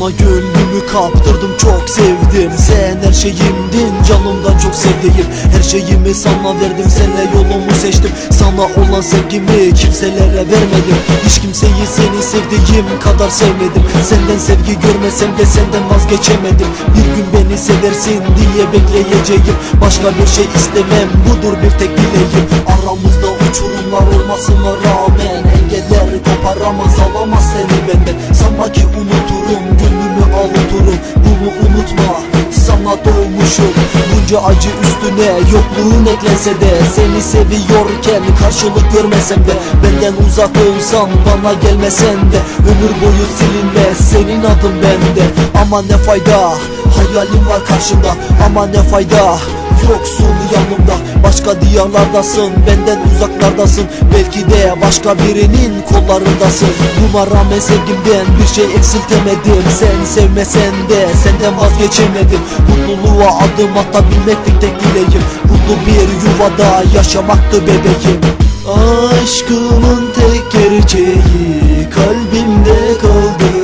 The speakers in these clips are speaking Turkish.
Sana gönlümü kaptırdım çok sevdim. Sen her şeyimdin canımdan çok sevdiğim. Her şeyimi sana verdim seninle yolumu seçtim. Sana olan sevgimi kimselere vermedim. Hiç kimseyi seni sevdiğim kadar sevmedim. Senden sevgi görmesem de senden vazgeçemedim. Bir gün beni seversin diye bekleyeceğim. Başka bir şey istemem budur bir tek dileğim. Aramızda uçurumlar olmasına rağmen Engeller koparamaz alamaz seni benden. Sanma ki unuturum doğmuşum Bunca acı üstüne yokluğun eklense de Seni seviyorken karşılık görmesem de Benden uzak olsan bana gelmesen de Ömür boyu silinmez senin adın bende. Ama ne fayda hayalim var karşımda Ama ne fayda Yoksun yanımda. Başka diyarlardasın Benden uzaklardasın. Belki de başka birinin kollarındasın. Buna rağmen sevgimden bir şey eksiltemedim. Sen sevmesen de senden vazgeçemedim. Mutluluğa adım atabilmekti tek dileğim. Mutlu bir yuvada yaşamaktı bebeğim. Aşkımın tek gerçeği kalbimde kaldı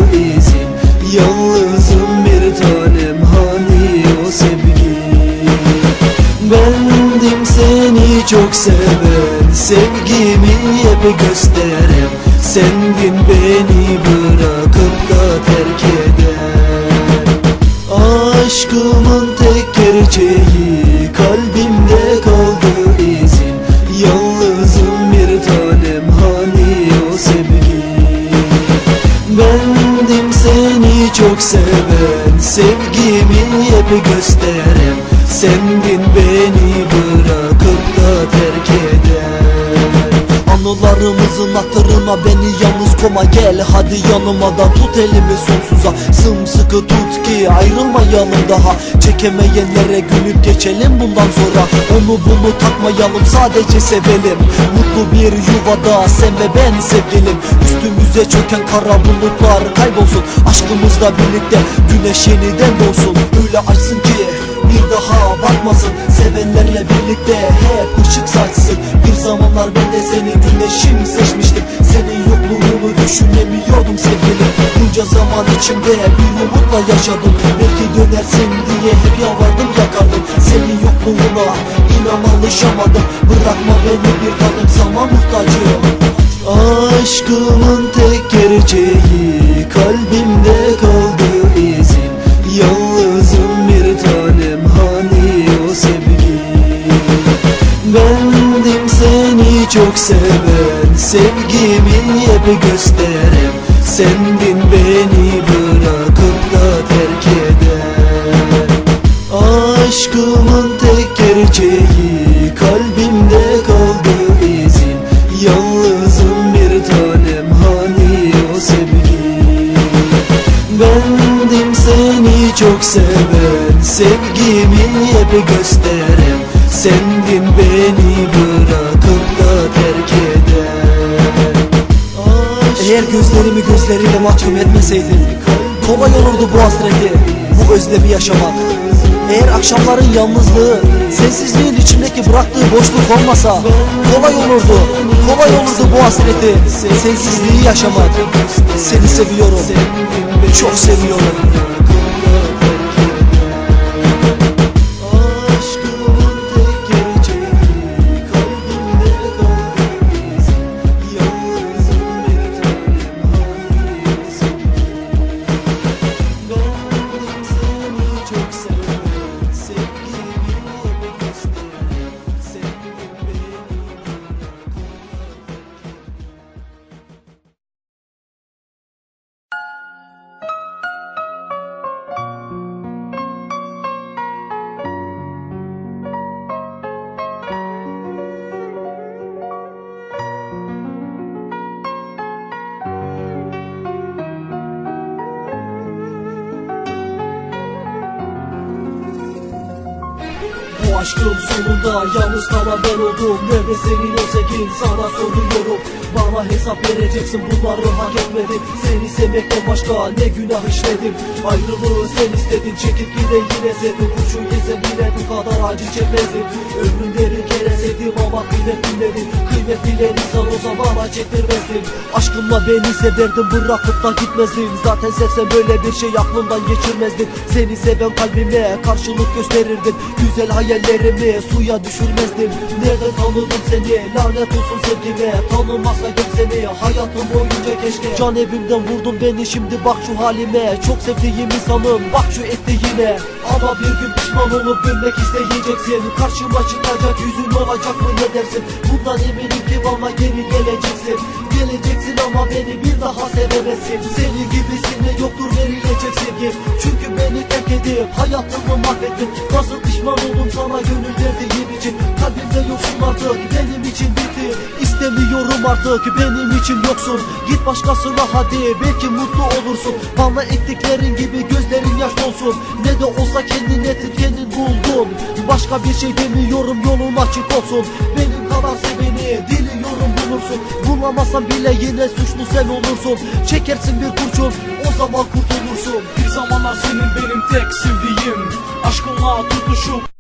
Bendim seni çok seven Sevgimi hep gösteren Sendin beni bırakıp da terk eden. Aşkımın tek gerçeği Kalbimde kaldı izin. Yalnızım bir tanem hani o sevgi? Bendim seni çok seven Sevgimi hep gösteren Sendin beni bırakıp da terk eden Anılarımızın hatırına beni yalnız koma gel. Hadi yanıma da tut elimi sonsuza. Sımsıkı tut ki ayrılmayalım daha. Çekemeyenlere gülüp geçelim bundan sonra. Onu bunu takmayalım sadece sevelim. Mutlu bir yuvada sen ve ben sevgilim. Üstümüze çöken kara bulutlar kaybolsun. Aşkımızla birlikte güneş yeniden doğsun. Öyle açsın ki bir daha bakmasın. Sevenlerle birlikte hep ışık saçsın. Bir zamanlar ben de seni güneşim seçmiştim. Senin yokluğunu düşünemiyordum sevgilim. Bunca zaman içimde bir umutla yaşadım. Belki dönersin diye hep yalvardım yakardım. Senin yokluğuna inan alışamadım. Bırakma beni bir tadım sana muhtacım. Aşkımın tek gerçeği seven Sevgimi hep gösteren Sendin beni bırakıp da terk eden. Aşkımın tek gerçeği Kalbimde kaldı izin. Yalnızım bir tanem hani o sevgi? Bendim seni çok seven Sevgimi hep gösteren Sendin beni bırakıp mahkum etmeseydin Kolay olurdu bu hasreti Bu özlemi yaşamak. Eğer akşamların yalnızlığı Sensizliğin içimdeki bıraktığı boşluk olmasa Kolay olurdu Kolay olurdu bu hasreti Sensizliği yaşamak. Seni seviyorum Çok seviyorum Bu aşkın sonunda yalnız kalan ben oldum. Nerede senin o sevgin sana soruyorum. Bana hesap vereceksin bunları hak etmedim Seni sevmekten başka ne günah işledim Ayrılığı sen istedin çekip gide yine sevdim. Kurşun yesem yine bu kadar acı çekmezdim Ömrümleri kere sevdim ama kıymet bilmedim. Kıymet bilen insan o zaman çektirmezdim. Aşkımla beni severdin bırakıp da gitmezdim. Zaten sevsem böyle bir şey aklımdan geçirmezdim. Seni seven kalbime karşılık gösterirdin Güzel hayallerimi suya düşürmezdim. Nereden tanıdım seni? Lanet olsun sevgime. Tanımazsaydım seni. Hayatım boyunca keşke. Can evimden vurdun beni. Şimdi bak şu halime. Çok sevdiğim insanım. Bak şu ettiğine. Ama bir gün pişman olup dönmek isteyeceksin. Karşıma çıkacak yüzün olacak mı ne dersin? Bundan eminim ki bana geri geleceksin. Geleceksin ama beni bir daha sevemezsin. Senin gibisine yoktur verilecek sevgi Çünkü edip hayatımı mahvettin Nasıl pişman oldum sana gönül verdiğim için. Kalbimde yoksun artık benim için bitti İstemiyorum artık benim için yoksun. Git başkasına hadi belki mutlu olursun. Bana ettiklerin gibi gözlerin yaş dolsun. Ne de olsa kendin ettin kendin buldun. Başka bir şey demiyorum yolun açık olsun. Benim kadar seveni diliyorum bulursun. Bulamazsan bile yine suçlu sen olursun. Çekersin bir kurşun o zaman kurtulursun. Bir zamanlar senin benim tek sevdiğim. Aşkınla tutuşup